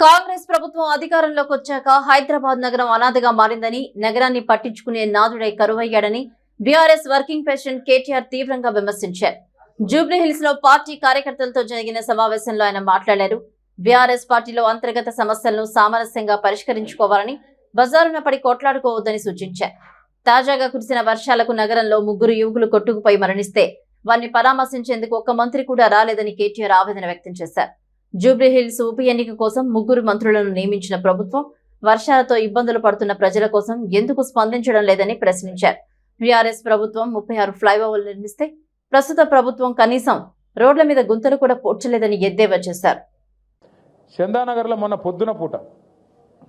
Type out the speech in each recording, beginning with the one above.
కాంగ్రెస్ ప్రభుత్వం అధికారంలోకి వచ్చాక హైదరాబాద్ నగరం అనాథగా మారిందని నగరాన్ని పట్టించుకునే నాదుడై కరువయ్యాడని బీఆర్ఎస్ వర్కింగ్ ప్రెసిడెంట్ కేటీఆర్ తీవ్రంగా విమర్శించారు. జూబ్లీహిల్స్లో పార్టీ కార్యకర్తలతో జరిగిన సమావేశంలో ఆయన మాట్లాడారు. బీఆర్ఎస్ పార్టీలో అంతర్గత సమస్యలను సామరస్యంగా పరిష్కరించుకోవాలని బజారున పడి కొట్లాడుకోవద్దని సూచించారు. తాజాగా కురిసిన వర్షాలకు నగరంలో ముగ్గురు యువకులు కొట్టుకుపోయి మరణిస్తే వారిని పరామర్శించేందుకు ఒక్క మంత్రి కూడా రాలేదని కేటీఆర్ ఆవేదన వ్యక్తం చేశారు. జూబ్లీహిల్స్ ఉప ఎన్నిక కోసం ముగ్గురు మంత్రులను నియమించిన ప్రభుత్వం వర్షాలతో ఇబ్బందులు పడుతున్న ప్రజల కోసం ఎందుకు స్పందించడం లేదని ప్రశ్నించారు. వీఆర్ఎస్ ప్రభుత్వం ముప్పై ఆరు ఫ్లైఓవర్లు నిర్మిస్తే ప్రస్తుత ప్రభుత్వం కనీసం రోడ్ల మీద గుంతలు కూడా పూడ్చలేదని ఎద్దేవా చేశారు. చందానగర్లో మొన్న పొద్దున పూట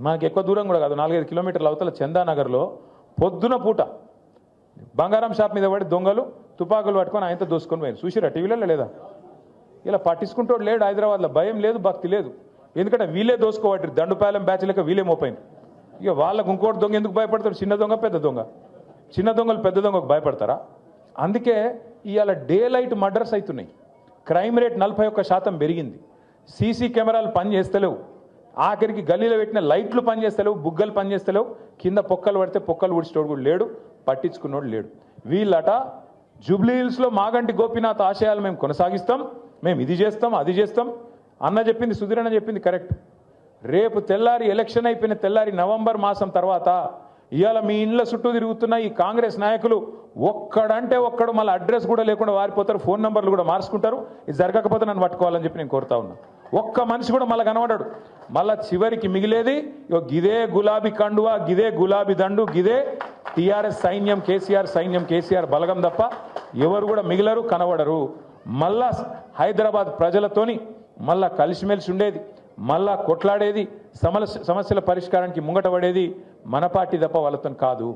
మనకి ఎక్కువ దూరం కూడా కాదు నాలుగైదు కిలోమీటర్ల అవతల చందానగర్లో పొద్దున పూట బంగారం షాప్ మీద పడి దొంగలు తుపాకులు పట్టుకొని ఆయనతో దోసుకొని పోయారు. చూసిరా టీవీలలో లేదా? ఇలా పట్టించుకుంటాడు లేడు హైదరాబాద్లో. భయం లేదు భక్తి లేదు. ఎందుకంటే వీళ్ళే దోసుకోబట్టి దండుపాలెం బ్యాచ్ లెక్క వీళ్ళే మోపోయింది ఇక వాళ్ళకు ఇంకోటి దొంగ ఎందుకు భయపడతాడు? చిన్న దొంగ పెద్ద దొంగ. చిన్న దొంగలు పెద్ద దొంగకు భయపడతారా? అందుకే ఇవాళ డే లైట్ మర్డర్స్ అవుతున్నాయి క్రైమ్ రేట్ నలభై ఒక్క శాతం పెరిగింది. సీసీ కెమెరాలు పనిచేస్తలేవు ఆఖరికి గల్లీలో పెట్టిన లైట్లు పనిచేస్తలేవు బుగ్గలు పనిచేస్తలేవు కింద పొక్కలు పడితే పొక్కలు ఊడిచేటోడు కూడా లేడు పట్టించుకున్నోడు లేడు. వీళ్ళట జూబ్లీ హిల్స్లో మాగంటి గోపీనాథ్ ఆశయాలు మేము కొనసాగిస్తాం. మేము ఇది చేస్తాం అది చేస్తాం. అన్న చెప్పింది సుధీరన్న చెప్పింది కరెక్ట్. రేపు తెల్లారి ఎలక్షన్ అయిపోయిన తెల్లారి నవంబర్ మాసం తర్వాత ఇవాళ మీ ఇండ్ల చుట్టూ తిరుగుతున్న ఈ కాంగ్రెస్ నాయకులు ఒక్కడంటే ఒక్కడు మళ్ళీ అడ్రస్ కూడా లేకుండా వారిపోతారు ఫోన్ నెంబర్లు కూడా మార్చుకుంటారు. ఇది జరగకపోతే నన్ను పట్టుకోవాలని చెప్పి నేను కోరుతా ఉన్నా. ఒక్క మనిషి కూడా మళ్ళీ కనబడాడు. మళ్ళా చివరికి మిగిలేది గిదే గులాబీ కండువా గిదే గులాబీ దండు గిదే టీఆర్ఎస్ సైన్యం కేసీఆర్ సైన్యం కేసీఆర్ బలగం తప్ప ఎవరు కూడా మిగిలరు కనబడరు. మళ్ళా హైదరాబాద్ ప్రజలతోని మళ్ళా కలిసిమెలిసి ఉండేది మళ్ళా కొట్లాడేది సమస్య సమస్యల పరిష్కారానికి ముంగట పడేది మన పార్టీ తప్ప వాళ్ళతో కాదు.